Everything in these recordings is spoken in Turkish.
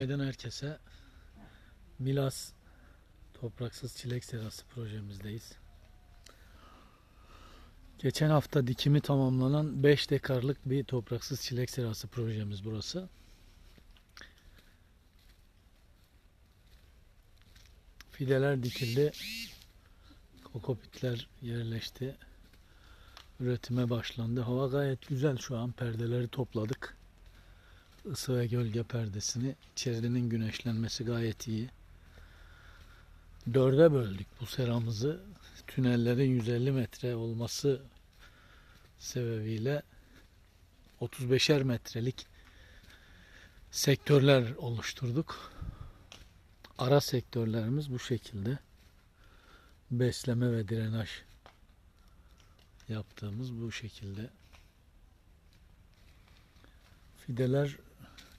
Günaydın herkese. Milas Topraksız Çilek Serası projemizdeyiz. Geçen hafta dikimi tamamlanan 5 dekarlık bir topraksız çilek serası projemiz burası. Fideler dikildi. Kokopitler yerleşti. Üretime başlandı. Hava gayet güzel şu an. Perdeleri topladık ısı ve gölge perdesini. İçerinin güneşlenmesi gayet iyi. Dörde böldük bu seramızı. Tünellerin 150 metre olması sebebiyle 35'er metrelik sektörler oluşturduk. Ara sektörlerimiz bu şekilde. Besleme ve drenaj yaptığımız bu şekilde. Fideler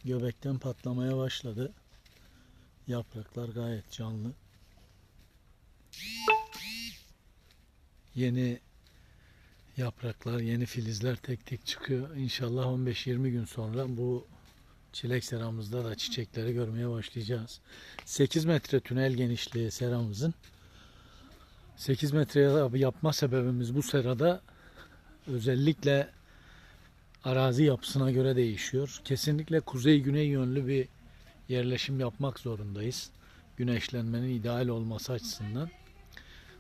göbekten patlamaya başladı. Yapraklar gayet canlı. Yeni yapraklar, yeni filizler tek tek çıkıyor. İnşallah 15-20 gün sonra bu çilek seramızda da çiçekleri görmeye başlayacağız. 8 metre tünel genişliği seramızın 8 metre yapma sebebimiz bu serada özellikle arazi yapısına göre değişiyor. Kesinlikle kuzey-güney yönlü bir yerleşim yapmak zorundayız. Güneşlenmenin ideal olması açısından.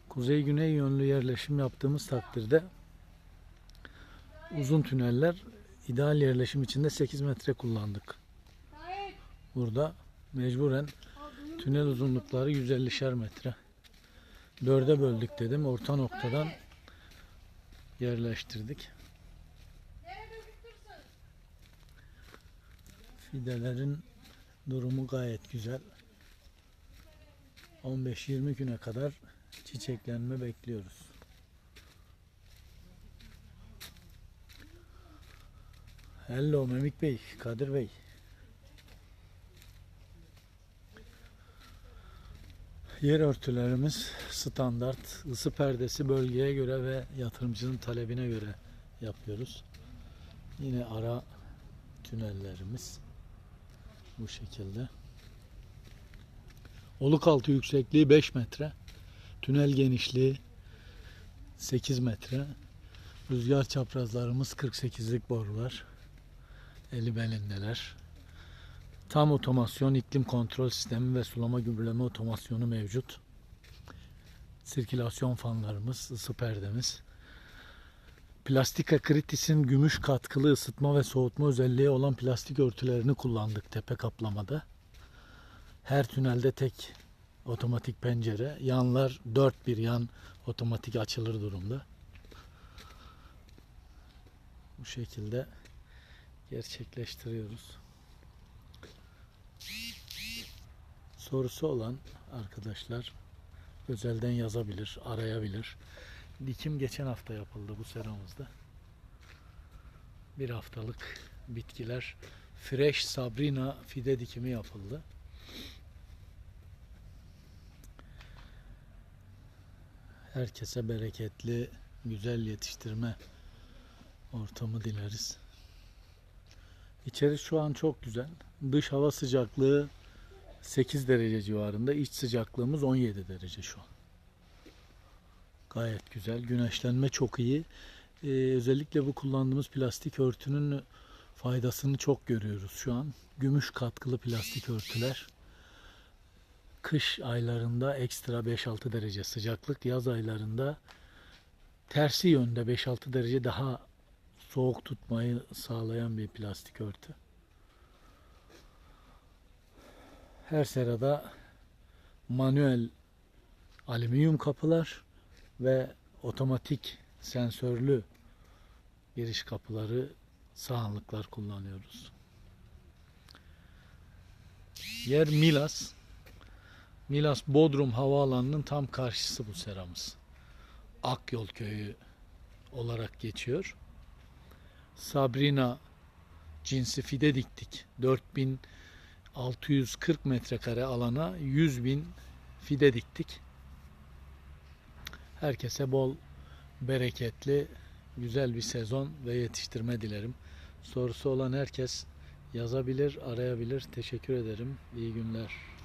Kuzey-güney yönlü yerleşim yaptığımız takdirde uzun tüneller ideal yerleşim içinde 8 metre kullandık. Burada mecburen tünel uzunlukları 150'şer metre. Dörde böldük dedim. Orta noktadan yerleştirdik. Fidelerin durumu gayet güzel. 15-20 güne kadar çiçeklenme bekliyoruz. Hello Memik Bey, Kadir Bey. Yer örtülerimiz standart ısı perdesi bölgeye göre ve yatırımcının talebine göre yapıyoruz. Yine ara tünellerimiz bu şekilde. Oluk altı yüksekliği 5 metre. Tünel genişliği 8 metre. Rüzgar çaprazlarımız 48'lik borular. Eli belindeler. Tam otomasyon iklim kontrol sistemi ve sulama gübreleme otomasyonu mevcut. Sirkülasyon fanlarımız, ısı perdemiz. Plastik akritis'in gümüş katkılı ısıtma ve soğutma özelliği olan plastik örtülerini kullandık tepe kaplamada. Her tünelde tek otomatik pencere. Yanlar dört bir yan otomatik açılır durumda. Bu şekilde gerçekleştiriyoruz. Sorusu olan arkadaşlar özelden yazabilir, arayabilir. Dikim geçen hafta yapıldı bu seramızda. Bir haftalık bitkiler Fresh Sabrina fide dikimi yapıldı. Herkese bereketli, güzel yetiştirme ortamı dileriz. İçeri şu an çok güzel. Dış hava sıcaklığı 8 derece civarında. İç sıcaklığımız 17 derece şu an. Gayet güzel. Güneşlenme çok iyi. Ee, özellikle bu kullandığımız plastik örtünün faydasını çok görüyoruz şu an. Gümüş katkılı plastik örtüler. Kış aylarında ekstra 5-6 derece sıcaklık, yaz aylarında tersi yönde 5-6 derece daha soğuk tutmayı sağlayan bir plastik örtü. Her serada manuel alüminyum kapılar ve otomatik sensörlü giriş kapıları sağanlıklar kullanıyoruz. Yer Milas. Milas Bodrum Havaalanı'nın tam karşısı bu seramız. Akyol Köyü olarak geçiyor. Sabrina cinsi fide diktik. 4640 metrekare alana 100 bin fide diktik. Herkese bol bereketli, güzel bir sezon ve yetiştirme dilerim. Sorusu olan herkes yazabilir, arayabilir. Teşekkür ederim. İyi günler.